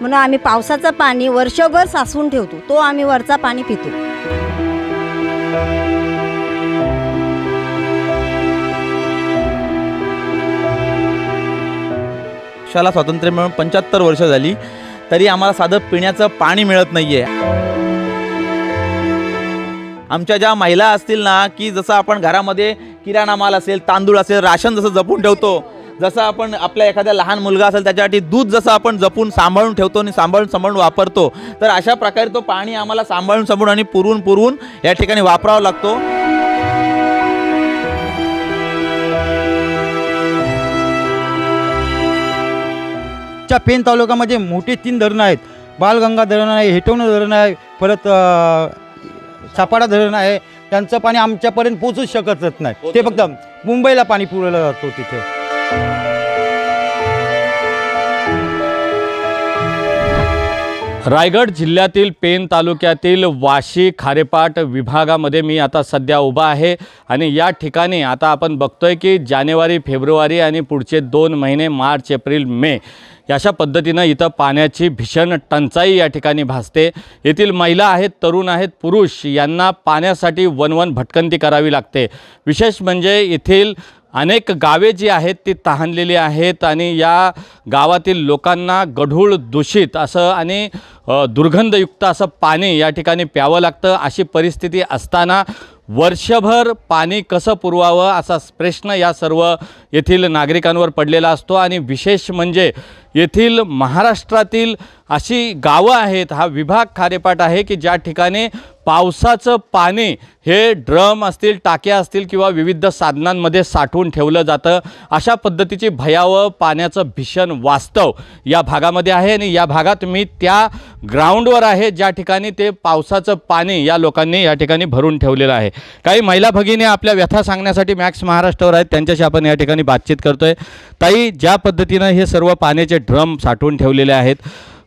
म्हणून आम्ही पावसाचं पाणी वर्षभर साचवून ठेवतो. तो आम्ही वरचा पाणी पितो. देशाला स्वातंत्र्य मिळून पंच्याहत्तर वर्ष झाली तरी आम्हाला साधं पिण्याचं पाणी मिळत नाही आहे आमच्या ज्या महिला असतील ना की जसं आपण घरामध्ये किराणा माल असेल तांदूळ असेल राशन जसं जपून ठेवतो जसं आपण आपल्या एखाद्या लहान मुलगा असेल त्याच्यासाठी दूध जसं आपण जपून सांभाळून ठेवतो आणि सांभाळून सांभाळून वापरतो तर अशा प्रकारे तो पाणी आम्हाला सांभाळून सांभाळून आणि पुरवून पुरवून या ठिकाणी वापरावा लागतो. च्या पेन तालुक्यामध्ये मोठे तीन धरणं आहेत. बालगंगा धरण आहे हेटवणं धरण आहे परत सापाडा धरण आहे. त्यांचं पाणी आमच्यापर्यंत पोचूच शकतच नाही. ते फक्त मुंबईला पाणी पुरवलं जातो तिथे. रायगड जिल्ह्यातील पेन तालुक्यातील वाशी खारेपाट विभागामध्ये मी आता सध्या उभा आहे आणि या ठिकाणी आता आपण बघतोय की जानेवारी फेब्रुवारी आणि पुढचे दोन महिने मार्च एप्रिल मे अशा पद्धतीनं इथं पाण्याची भीषण टंचाई या ठिकाणी भासते. येथील महिला आहेत तरुण आहेत पुरुष यांना पाण्यासाठी वनवन भटकंती करावी लागते. विशेष म्हणजे येथील अनेक गावे जी आहेत ती तहानलेली आहेत आणि या गावातील लोकांना गढूळ दूषित असं आणि दुर्गंधयुक्त असं पाणी या ठिकाणी प्यावं लागतं. अशी परिस्थिती असताना वर्षभर पाणी कसं पुरवावं असा प्रश्न या सर्व येथील नागरिकांवर पडलेला असतो. आणि विशेष म्हणजे येथील महाराष्ट्रातील अशी गावं आहेत हा विभाग खारेपाट आहे की ज्या ठिकाणी पावसाचं पाणी हे ड्रम असतील टाक्या असतील किंवा विविध साधनांमध्ये साठवून ठेवलं जातं अशा पद्धतीची भयावह पाण्याचं भीषण वास्तव या भागामध्ये आहे आणि या भागात मी त्या ग्राउंडवर आहे ज्या ठिकाणी ते पावसाचं पाणी या लोकांनी या ठिकाणी भरून ठेवलेलं आहे. काही महिला भगिनी आपल्या व्यथा सांगण्यासाठी मॅक्स महाराष्ट्रावर आहेत त्यांच्याशी आपण या ठिकाणी बातचीत करतोय. ताई ज्या पद्धतीनं हे सर्व पाण्याचे ड्रम साठवून ठेवलेले आहेत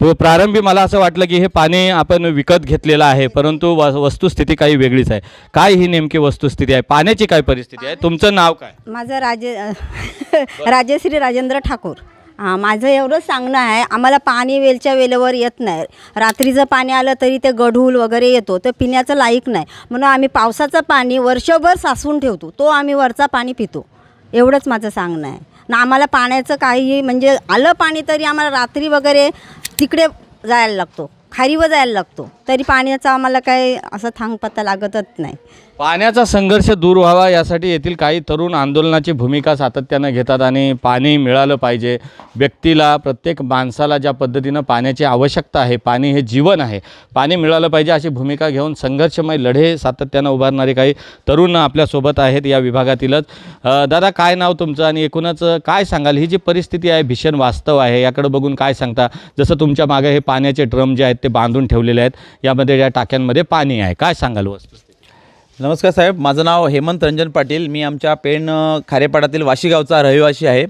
हो, प्रारंभी मला असं वाटलं की हे पाणी आपण विकत घेतलेलं आहे परंतु व वस्तुस्थिती काही वेगळीच आहे. काय ही नेमकी वस्तुस्थिती आहे? पाण्याची काय परिस्थिती आहे? तुमचं नाव काय? माझं राजे राजेश्री राजेंद्र ठाकूर. हां माझं एवढंच सांगणं आहे आम्हाला पाणी वेलच्या वेळेवर येत नाही. रात्रीचं पाणी आलं तरी ते गढूळ वगैरे येतो तर पिण्याचं लायक नाही. म्हणून आम्ही पावसाचं पाणी वर्षभर साचवून ठेवतो तो आम्ही वरचा पाणी पितो. एवढंच माझं सांगणं आहे. ना आम्हाला पाण्याचं काही म्हणजे आलं पाणी तरी आम्हाला रात्री वगैरे तिकडे जायला लागतो. खारीवर जायला लागतो. तरी पाण्याचा आम्हाला काही असं थांगपत्ता लागतच नाही. पाण्याचा संघर्ष दूर व्हावा यासाठी येथील काही तरुण आंदोलनाची भूमिका सातत्यानं घेतात आणि पाणी मिळालं पाहिजे. व्यक्तीला प्रत्येक माणसाला ज्या पद्धतीनं पाण्याची आवश्यकता आहे पाणी हे जीवन आहे पाणी मिळालं पाहिजे अशी भूमिका घेऊन संघर्षमय लढे सातत्यानं उभारणारे काही तरुण आपल्यासोबत आहेत या विभागातीलच. दादा काय नाव तुमचं आणि एकूणच काय सांगाल? ही जी परिस्थिती आहे भीषण वास्तव आहे याकडे बघून काय सांगता? जसं तुमच्या मागे हे पाण्याचे ड्रम जे आहेत ते बांधून ठेवलेले आहेत. यामध्ये या टाक्यांमध्ये पाणी आहे. काय सांगाल वस्तू नमस्कार साहेब माझं नाव हेमंत रंजन पाटील. मी आमच्या पेण खारेपाडातील खारेपाड्यातील रहिवासी आहे.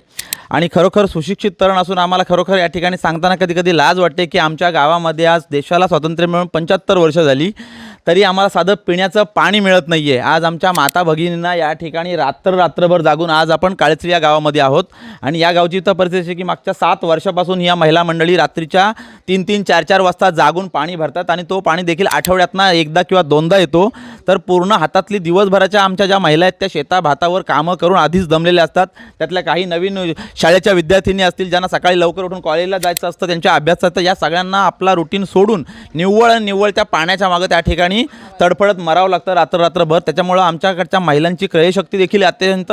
आणि खरोखर सुशिक्षित तरण असून आम्हाला खरोखर या ठिकाणी सांगताना कधी कधी लाज वाटते की आमच्या गावामध्ये आज देशाला स्वातंत्र्य मिळून पंच्याहत्तर वर्ष झाली. तरी आम्हाला साधं पिण्याचं पाणी मिळत नाही आहे आज आमच्या माता भगिनींना या ठिकाणी रात्र रात्रभर जागून आज आपण काळेश्री या गावामध्ये आहोत. आणि या गावची तर परिस्थिती अशी की मागच्या सात वर्षापासून या महिला मंडळी रात्रीच्या तीन तीन चार चार वाजता जागून पाणी भरतात आणि तो पाणी देखील आठवड्यातनं एकदा किंवा दोनदा येतो. तर पूर्ण हातातली दिवसभराच्या आमच्या ज्या महिला आहेत त्या शेता भातावर कामं करून आधीच दमलेल्या असतात. त्यातल्या काही नवीन शाळेच्या विद्यार्थिनी असतील ज्यांना सकाळी लवकर उठून कॉलेजला जायचं असतं त्यांच्या अभ्यासाचं या सगळ्यांना आपला रुटीन सोडून निव्वळ निव्वळ त्या पाण्याच्या मागं त्या ठिकाणी तडफडत मरावं लागतं रात्र रात्रभर त्याच्यामुळं आमच्याकडच्या महिलांची क्रयशक्ती देखील अत्यंत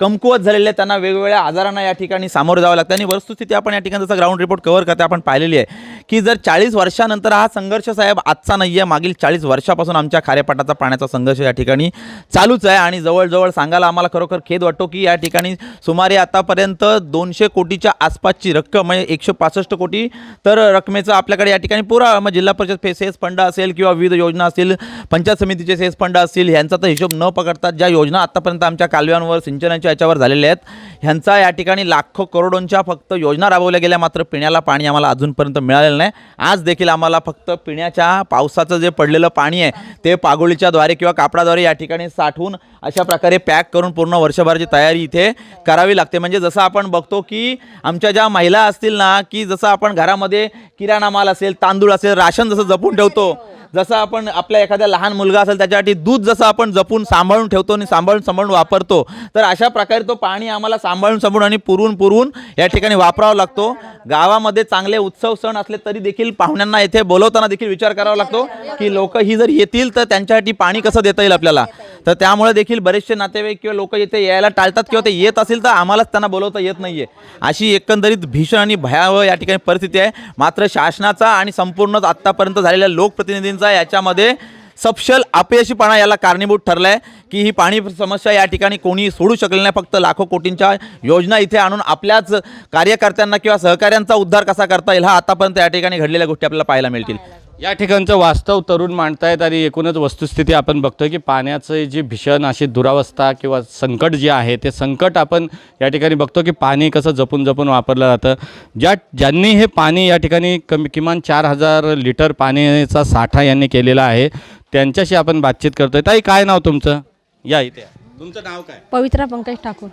कमकुवत झालेली आहे. त्यांना वेगवेगळ्या आजारांना या ठिकाणी सामोरं जावं लागतं. आणि वस्तुस्थिती आपण या ठिकाणी जसं ग्राउंड रिपोर्ट कव्हर करते आपण पाहिलेली आहे. की जर चाळीस वर्षानंतर हा संघर्ष साहेब आजचा नाही आहे मागील चाळीस वर्षापासून आमच्या खारेपाटाचा पाण्याचा संघर्ष या ठिकाणी चालूच आहे आणि जवळजवळ सांगायला आम्हाला खरोखर खेद वाटतो की या ठिकाणी सुमारे आतापर्यंत दोनशे कोटीच्या आसपासची रक्कम म्हणजे एकशे पासष्ट कोटी तर रकमेचं आपल्याकडे या ठिकाणी पुरा मग जिल्हा परिषद फे सेस फंड असेल किंवा विविध योजना असतील पंचायत समितीचे सेस फंड असतील ह्यांचा तर हिशोब न पकडतात ज्या योजना आतापर्यंत आमच्या कालव्यांवर सिंचनाच्या याच्यावर झालेल्या आहेत ह्यांचा या ठिकाणी लाखो करोडोंच्या फक्त योजना राबवल्या गेल्या मात्र पिण्याला पाणी आम्हाला अजूनपर्यंत मिळालेलं नाही आज देखील आम्हाला फक्त पिण्याच्या पावसाचं जे पडलेलं पाणी आहे ते पागोळीच्या द्वारे किंवा कापडाद्वारे या ठिकाणी साठवून अशा प्रकारे पॅक करून पूर्ण वर्षभराची तयारी इथे करावी लागते. म्हणजे जसं आपण बघतो की आमच्या ज्या महिला असतील ना की जसं आपण घरामध्ये किराणा माल असेल तांदूळ असेल राशन जसं जपून ठेवतो जसं आपण आपल्या एखाद्या लहान मुलगा असेल त्याच्यासाठी दूध जसं आपण जपून सांभाळून ठेवतो आणि सांभाळून सांभाळून वापरतो तर अशा प्रकारे तो पाणी आम्हाला सांभाळून सांभाळून आणि पुरवून पुरवून या ठिकाणी वापरावा लागतो. गावामध्ये चांगले उत्सव सण असले तरी देखील पाहुण्यांना येथे बोलवताना देखील विचार करावा लागतो की लोक ही जर येतील तर त्यांच्यासाठी पाणी कसं देता येईल आपल्याला? तर त्यामुळे देखील बरेचसे नातेवाईक किंवा लोक येथे यायला टाळतात किंवा ते येत असेल तर आम्हालाच त्यांना बोलवता येत नाही आहे अशी एकंदरीत भीषण आणि भयावह या ठिकाणी परिस्थिती आहे. मात्र शासनाचा आणि संपूर्णच आत्तापर्यंत झालेल्या लोकप्रतिनिधींचा याच्यामध्ये सपशल अपयशीपणा याला कारणीभूत ठरला आहे की ही पाणी समस्या या ठिकाणी कोणी सोडू शकले नाही. फक्त लाखो कोटींच्या योजना इथे आणून आपल्याच कार्यकर्त्यांना किंवा सहकाऱ्यांचा उद्धार कसा करता येईल हा आतापर्यंत या ठिकाणी घडलेल्या गोष्टी आपल्याला पाहायला मिळतील. या ठिकाणचं वास्तव तरुण मांडतायत आणि एकूणच वस्तुस्थिती आपण बघतोय की पाण्याचं जी भीषण अशी दुरावस्था किंवा संकट जे आहे ते संकट आपण या ठिकाणी बघतो की पाणी कसं जपून जपून वापरलं जातं. ज्या ज्यांनी हे पाणी या ठिकाणी कमी किमान चार हजार लिटर पाण्याचा साठा यांनी केलेला आहे त्यांच्याशी आपण बातचीत करतोय. ताई काय नाव तुमचं? या इथे तुमचं नाव काय? पवित्रा पंकज ठाकूर.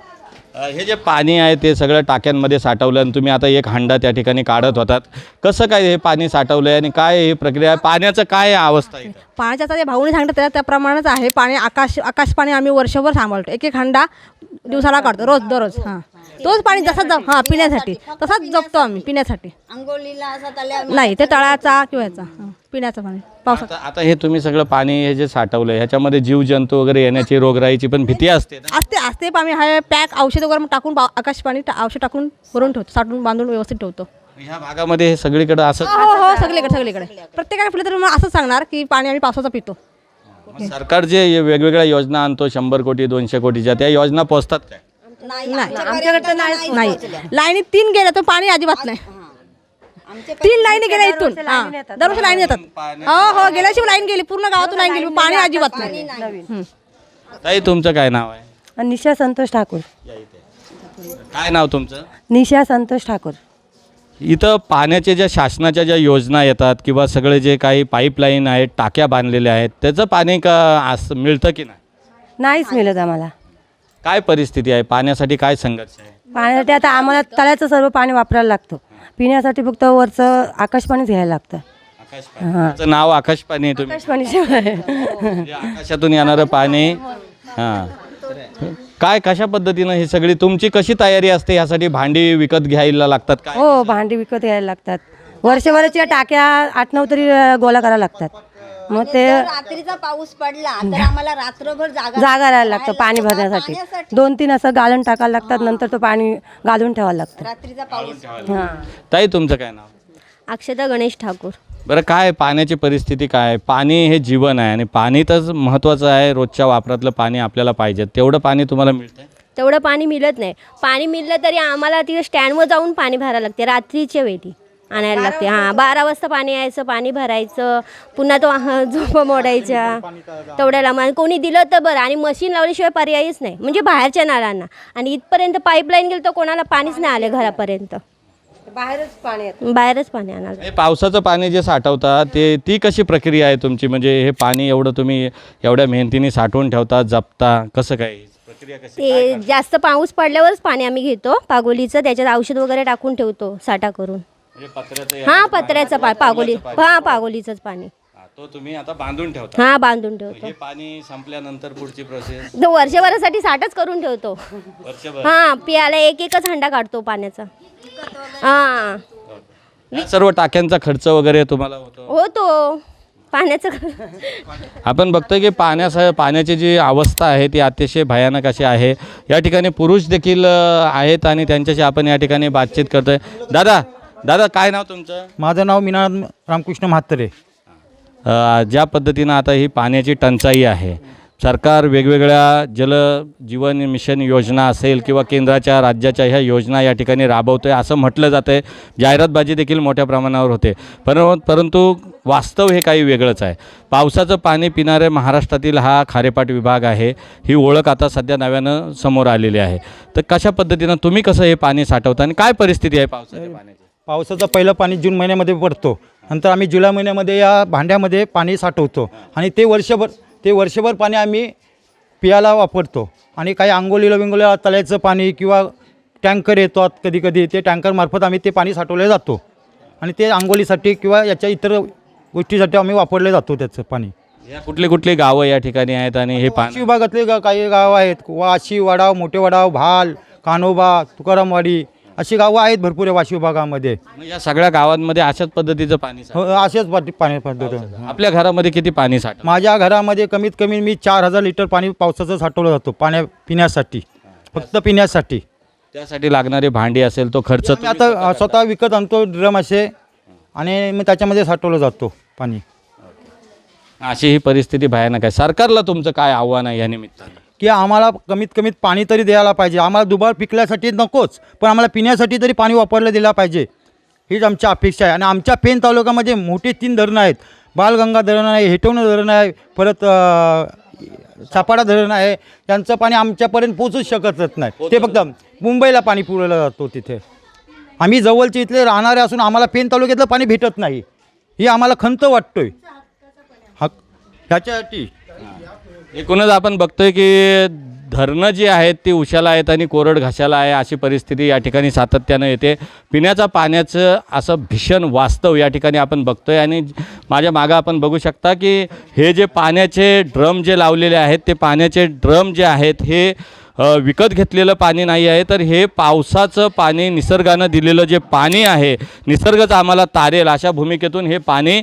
अ, हे जे पाणी आहे ते सगळं टाक्यांमध्ये साठवलं आणि तुम्ही आता एक हांडा त्या ठिकाणी काढत होतात. कसं काय हे पाणी साठवलं आहे आणि काय ही प्रक्रिया आहे? पाण्याचं काय अवस्था आहे इथं? पाण्याच्या आता जे भाऊने सांगतात त्या त्याप्रमाणेच आहे. पाणी आकाश आकाश पाणी आम्ही वर्षभर सांभाळतो. एक एक हंडा दिवसाला काढतो रोज दररोज. हां. तोच पाणी जसा जप हां पिण्यासाठी. तसाच जपतो आम्ही पिण्यासाठी. अंघोळीला असा तल्या नाही ते तळाचा किंवा याचा हां, पिण्याचं पाणी पावसात. आता आता हे तुम्ही सगळं पाणी हे जे साठवलं ह्याच्यामध्ये जीवजंतू वगैरे येण्याची रोगराईची पण भीती असते ना? असते असते आम्ही हा पॅक औषध वगैरे मग टाकून आकाश पाणी टा- औषध टाकून भरून ठेवतो साठवून बांधून व्यवस्थित ठेवतो. ह्या भागामध्ये हे सगळीकडे असं हो हो सगळीकडे सगळीकडे. प्रत्येकाने पिलं तर मग असंच सांगणार की पाणी आम्ही पावसाचं पितो. सरकार जे हे वेगवेगळ्या योजना आणतो शंभर कोटी दोनशे कोटीच्या त्या योजना पोचतात काय? नाही आमच्याकडे नाही नाही. लाईनीत तीन गेल्या तर पाणी अजिबात नाही. तीन लाईनी गेल्या इथून. हां. दरवर्षी लाईन येतात. हो हो गेल्याशिवाय लाईन गेली. पूर्ण गावातून लाईन गेली. पण अजिबात नाही. ताई तुमचं काय नाव आहे? निशा संतोष ठाकूर. काय नाव तुमचं? निशा संतोष ठाकूर. इथं पाण्याच्या ज्या शासनाच्या ज्या योजना येतात किंवा सगळे जे काही पाईपलाईन आहेत टाक्या बांधलेल्या आहेत त्याचं पाणी का असं मिळतं की नाही? नाहीच मिळत आम्हाला. काय परिस्थिती आहे? पाण्यासाठी काय संघर्ष आहे? पाण्यासाठी आता आम्हाला तळ्याचं सर्व पाणी वापरायला लागतं. पिण्यासाठी फक्त वरचं आकाश पाणीच घ्यायला लागतं. आकाशपाणी. त्याचं नाव आकाशपाणी आहे तुम्ही. आकाश पाणीशिवाय म्हणजे आकाशातून येणारं पाणी. हां. काय कशा पद्धतीनं ही सगळी तुमची कशी तयारी असते? ह्यासाठी भांडी विकत घ्यायला लागतात काय? हो भांडी विकत यायला लागतात. वर्षभराच्या टाक्या आठ नऊ तरी अं, गोळा करायला लागतात. मग ते रात्रीचा पाऊस पडला तर आम्हाला रात्रभर जागा जागा राहायला लागतं पाणी भरण्यासाठी. दोन तीन असं गाळण टाकायला लागतात नंतर तो पाणी घालून ठेवायला लागतं. रात्रीचा पाऊस. हां. ताई तुमचं काय नाव? अक्षता गणेश ठाकूर. बरं काय पाण्याची परिस्थिती काय आहे? पाणी हे जीवन आहे आणि पाणी तर महत्त्वाचं आहे. रोजच्या वापरातलं पाणी आपल्याला पाहिजे. तेवढं पाणी तुम्हाला मिळतं तेवढं पाणी मिळत नाही. पाणी मिळलं तरी आम्हाला तिथे स्टँडवर जाऊन पाणी भरायला लागते रात्रीच्या वेळी. आणायला लागते. हां बारा वाजता पाणी यायचं पाणी भरायचं. पुन्हा तो झोपा मोडायच्या. तेवढ्याला मग कोणी दिलं तर बरं. आणि मशीन लावल्याशिवाय पर्यायच नाही. म्हणजे बाहेरच्या नाळांना आणि इथपर्यंत पाईपलाईन गेलं तर कोणाला पाणीच नाही आले घरापर्यंत. बाहेरच पाणी येतं. बाहेरच पाणी आणायला. हे पावसाचं पाणी जे साठवता ते ती कशी प्रक्रिया आहे तुमची? म्हणजे हे पाणी एवढं तुम्ही एवढ्या मेहनतीने साठवून ठेवता जपता कसं काय? प्रक्रिया कशी? ते जास्त पाऊस पडल्यावरच पाणी आम्ही घेतो. पागोलीचं त्याच्यात औषध वगैरे टाकून ठेवतो साठा करून. म्हणजे पत्र्याचं हे- पत्र्याचं पा पागोली हां पागोलीचंच पाणी. हा, तो तुम्ही आता बांधून ठेवता. हां बांधून ठेवतो. हे पाणी संपल्यानंतर पुढची प्रोसेस तो वर्षभरासाठी साठच करून ठेवतो. वर्षभर? हां पियाला एक एकच हंडा काढतो पाण्याचा. हां. या सर्व टाक्यांचा खर्च वगैरे तुम्हाला होतो? होतो. पाण्याचं आपण बघतोय की पाण्यासह पाण्याची जी अवस्था आहे ती अतिशय भयानक अशी आहे. या ठिकाणी पुरुष देखील अ, आहेत आणि त्यांच्याशी आपण या ठिकाणी बातचीत करतोय. दादा दादा काय नाव तुमचं? माझं नाव मीना रामकृष्ण म्हात्रे. अ, ज्या पद्धतीनं आता ही पाण्याची टंचाई आहे सरकार वेगवेगळ्या जल जीवन मिशन योजना असेल किंवा केंद्राच्या राज्याच्या ह्या योजना या ठिकाणी राबवतो आहे असं म्हटलं जातं आहे जाहिरातबाजी देखील मोठ्या प्रमाणावर होते. पर परंतु वास्तव हे काही वेगळंच आहे. पावसाचं पाणी पिणारे महाराष्ट्रातील हा खारेपाट विभाग आहे. ही ओळख आता सध्या नव्यानं समोर आलेली आहे. तर कशा पद्धतीनं तुम्ही कसं हे पाणी साठवता आणि काय परिस्थिती आहे पावसाच्या पाण्याची? पावसाचं पहिलं पाणी जून महिन्यामध्ये पडतो. नंतर आम्ही जुलै महिन्यामध्ये या भांड्यामध्ये पाणी साठवतो. आणि ते वर्षभर ते वर्षभर पाणी आम्ही पियाला वापरतो. आणि काही आंघोळीला बिंगोलीला तळ्याचं पाणी किंवा टँकर येतात कधी कधी ते टँकरमार्फत आम्ही ते पाणी साठवलं जातो. आणि ते आंघोळीसाठी किंवा याच्या इतर गोष्टीसाठी आम्ही वापरले जातो त्याचं पाणी. या कुठली कुठली गावं या ठिकाणी आहेत आणि हे पाणी? विभागातले गा काही गाव आहेत. वाशी वडाव मोठे वडाव भाल कानोबा तुकारामवाडी अशी गावं आहेत भरपूर आहे वाशी विभागामध्ये. मग या सगळ्या गावांमध्ये अशाच पद्धतीचं पाणी साठतं. हो, असेच पाटी- पाणी पद्धत. आपल्या घरामध्ये किती पाणी साठ माझ्या घरामध्ये कमीत कमी मी चार हजार लिटर पाणी पावसाचं साठवलं जातो पाण्या पिण्यासाठी. फक्त पिण्यासाठी. त्यासाठी लागणारी भांडी असेल तो खर्च मी आता स्वतः विकत आणतो ड्रम असे आणि मी त्याच्यामध्ये साठवलं जातो पाणी. अशी ही परिस्थिती भयानक आहे. सरकारला तुमचं काय आव्हान आहे या निमित्तानं? की आम्हाला कमीत कमीत पाणी तरी द्यायला पाहिजे. आम्हाला दुबार पिकल्यासाठी नकोच पण आम्हाला पिण्यासाठी तरी पाणी वापरलं दिलं पाहिजे. हीच आमची अपेक्षा आहे. आणि आमच्या पेन तालुक्यामध्ये मोठे तीन धरणं आहेत. बालगंगा धरण आहे हेटवणं धरण आहे परत सापाडा धरण आहे. त्यांचं पाणी आमच्यापर्यंत पोचूच शकतच नाही. ते फक्त मुंबईला पाणी पुरवलं जातो तिथे. आम्ही जवळचे इथले राहणारे असून आम्हाला पेन तालुक्यातलं पाणी भेटत नाही. ही आम्हाला खंत वाटतोय. हा ह्याच्यासाठी एकूणच आपण बघतोय की धरणं जी आहेत ती उशाला आहेत आणि कोरड घाशाला आहे अशी परिस्थिती या ठिकाणी सातत्यानं येते. पिण्याच्या पाण्याचं असं भीषण वास्तव या ठिकाणी आपण बघतोय आणि माझ्या मागं आपण बघू शकता की हे जे पाण्याचे ड्रम जे लावलेले आहेत ते पाण्याचे ड्रम जे आहेत हे विकत घेतलेलं पाणी नाही आहे तर हे पावसाचं पाणी निसर्गानं दिलेलं जे पाणी आहे निसर्गच आम्हाला तारेल. अशा भूमिकेतून हे पाणी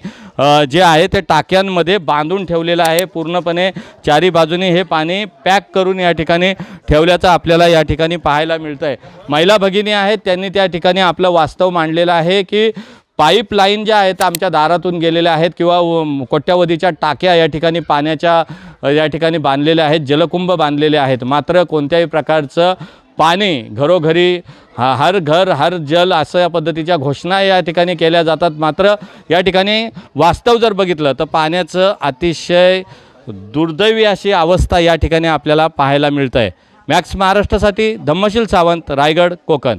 जे आहे ते टाक्यांमध्ये बांधून ठेवलेलं आहे. पूर्णपणे चारी बाजूने हे पाणी पॅक करून या ठिकाणी ठेवल्याचं आपल्याला या ठिकाणी पाहायला मिळतं आहे महिला भगिनी आहेत त्यांनी त्या ठिकाणी आपलं वास्तव मांडलेलं आहे की पाईपलाईन ज्या आहेत आमच्या दारातून गेलेल्या आहेत किंवा व- कोट्यावधीच्या टाक्या या ठिकाणी पाण्याच्या या ठिकाणी बांधलेले आहेत जलकुंभ बांधलेले आहेत. मात्र कोणत्याही प्रकारचं पाणी घरोघरी हा हर घर हर जल असं या पद्धतीच्या घोषणा या ठिकाणी केल्या जातात. मात्र या ठिकाणी वास्तव जर बघितलं तर पाण्याचं अतिशय दुर्दैवी अशी अवस्था या ठिकाणी आपल्याला पाहायला मिळतं आहे मॅक्स महाराष्ट्रासाठी धम्मशील सावंत रायगड कोकण.